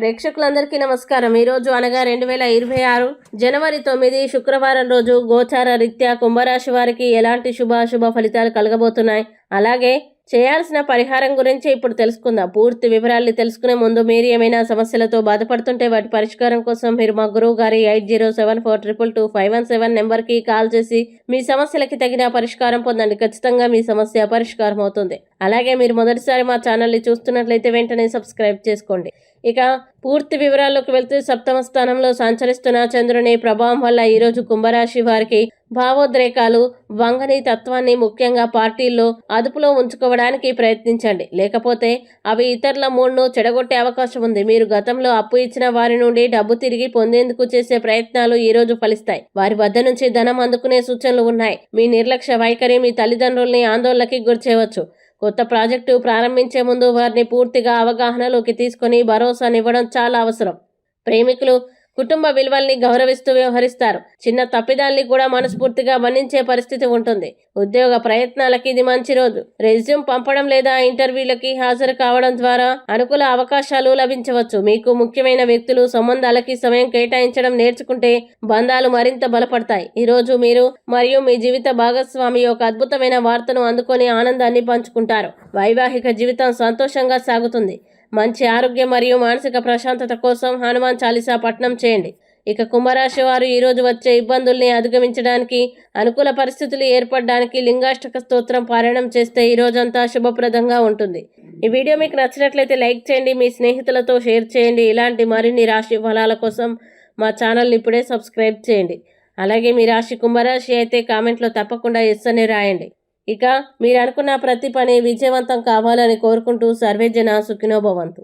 ప్రేక్షకులందరికీ నమస్కారం. ఈరోజు అనగా రెండు వేల ఇరవై ఆరు జనవరి తొమ్మిది శుక్రవారం రోజు గోచార రీత్యా కుంభరాశి వారికి ఎలాంటి శుభ శుభ ఫలితాలు కలగబోతున్నాయి? అలాగే చేయాల్సిన పరిహారం గురించి ఇప్పుడు తెలుసుకుందాం. పూర్తి వివరాల్ని తెలుసుకునే ముందు మీరు ఏమైనా సమస్యలతో బాధపడుతుంటే వాటి పరిష్కారం కోసం మీరు మా గురువు గారి eight zero seven four triple two five one seven నెంబర్కి కాల్ చేసి మీ సమస్యలకి తగిన పరిష్కారం పొందండి. ఖచ్చితంగా మీ సమస్య పరిష్కారం అవుతుంది అలాగే మీరు మొదటిసారి మా ఛానల్ని చూస్తున్నట్లయితే వెంటనే సబ్స్క్రైబ్ చేసుకోండి. ఇక పూర్తి వివరాల్లోకి వెళ్తే సప్తమ స్థానంలో సంచరిస్తున్న చంద్రుని ప్రభావం వల్ల ఈరోజు కుంభరాశి వారికి భావోద్రేకాలు వంగని తత్వాన్ని ముఖ్యంగా పార్టీల్లో అదుపులో ఉంచుకోవడానికి ప్రయత్నించండి. లేకపోతే అవి ఇతరుల మూడ్ను చెడగొట్టే అవకాశం ఉంది. మీరు గతంలో అప్పు ఇచ్చిన వారి నుండి డబ్బు తిరిగి పొందేందుకు చేసే ప్రయత్నాలు ఈ రోజు ఫలిస్తాయి. వారి వద్ద నుంచి ధనం అందుకునే సూచనలు ఉన్నాయి. మీ నిర్లక్ష్య వైఖరి మీ తల్లిదండ్రుల్ని ఆందోళనకి గురిచేయవచ్చు. కొత్త ప్రాజెక్టు ప్రారంభించే ముందు వారిని పూర్తిగా అవగాహనలోకి తీసుకొని భరోసానివ్వడం చాలా అవసరం. ప్రేమికులు కుటుంబ విలువల్ని గౌరవిస్తూ వ్యవహరిస్తారు. చిన్న తప్పిదాల్ని కూడా మనస్ఫూర్తిగా మన్నించే పరిస్థితి ఉంటుంది. ఉద్యోగ ప్రయత్నాలకి ఇది మంచి రోజు. రెజ్యూమ్ పంపడం లేదా ఇంటర్వ్యూలకి హాజరు కావడం ద్వారా అనుకూల అవకాశాలు లభించవచ్చు. మీకు ముఖ్యమైన వ్యక్తులు సంబంధాలకి సమయం కేటాయించడం నేర్చుకుంటే బంధాలు మరింత బలపడతాయి. ఈరోజు మీరు మరియు మీ జీవిత భాగస్వామి ఒక అద్భుతమైన వార్తను అందుకొని ఆనందాన్ని పంచుకుంటారు. వైవాహిక జీవితం సంతోషంగా సాగుతుంది. మంచి ఆరోగ్యం మరియు మానసిక ప్రశాంతత కోసం హనుమాన్ చాలీసా పఠనం చేయండి. ఇక కుంభరాశి వారు ఈరోజు వచ్చే ఇబ్బందుల్ని అధిగమించడానికి అనుకూల పరిస్థితులు ఏర్పడడానికి లింగాష్టక స్తోత్రం పారాయణం చేస్తే ఈ రోజంతా శుభప్రదంగా ఉంటుంది. ఈ వీడియో మీకు నచ్చినట్లయితే లైక్ చేయండి మీ స్నేహితులతో షేర్ చేయండి. ఇలాంటి మరిన్ని రాశి ఫలాల కోసం మా ఛానల్ని ఇప్పుడే సబ్స్క్రైబ్ చేయండి. అలాగే మీ రాశి కుంభరాశి అయితే కామెంట్లో తప్పకుండా ఎస్ అని రాయండి. ఇక మీరు అనుకున్న ప్రతి పని విజయవంతం కావాలని కోరుకుంటూ సర్వేజన సుఖినోభవంతు.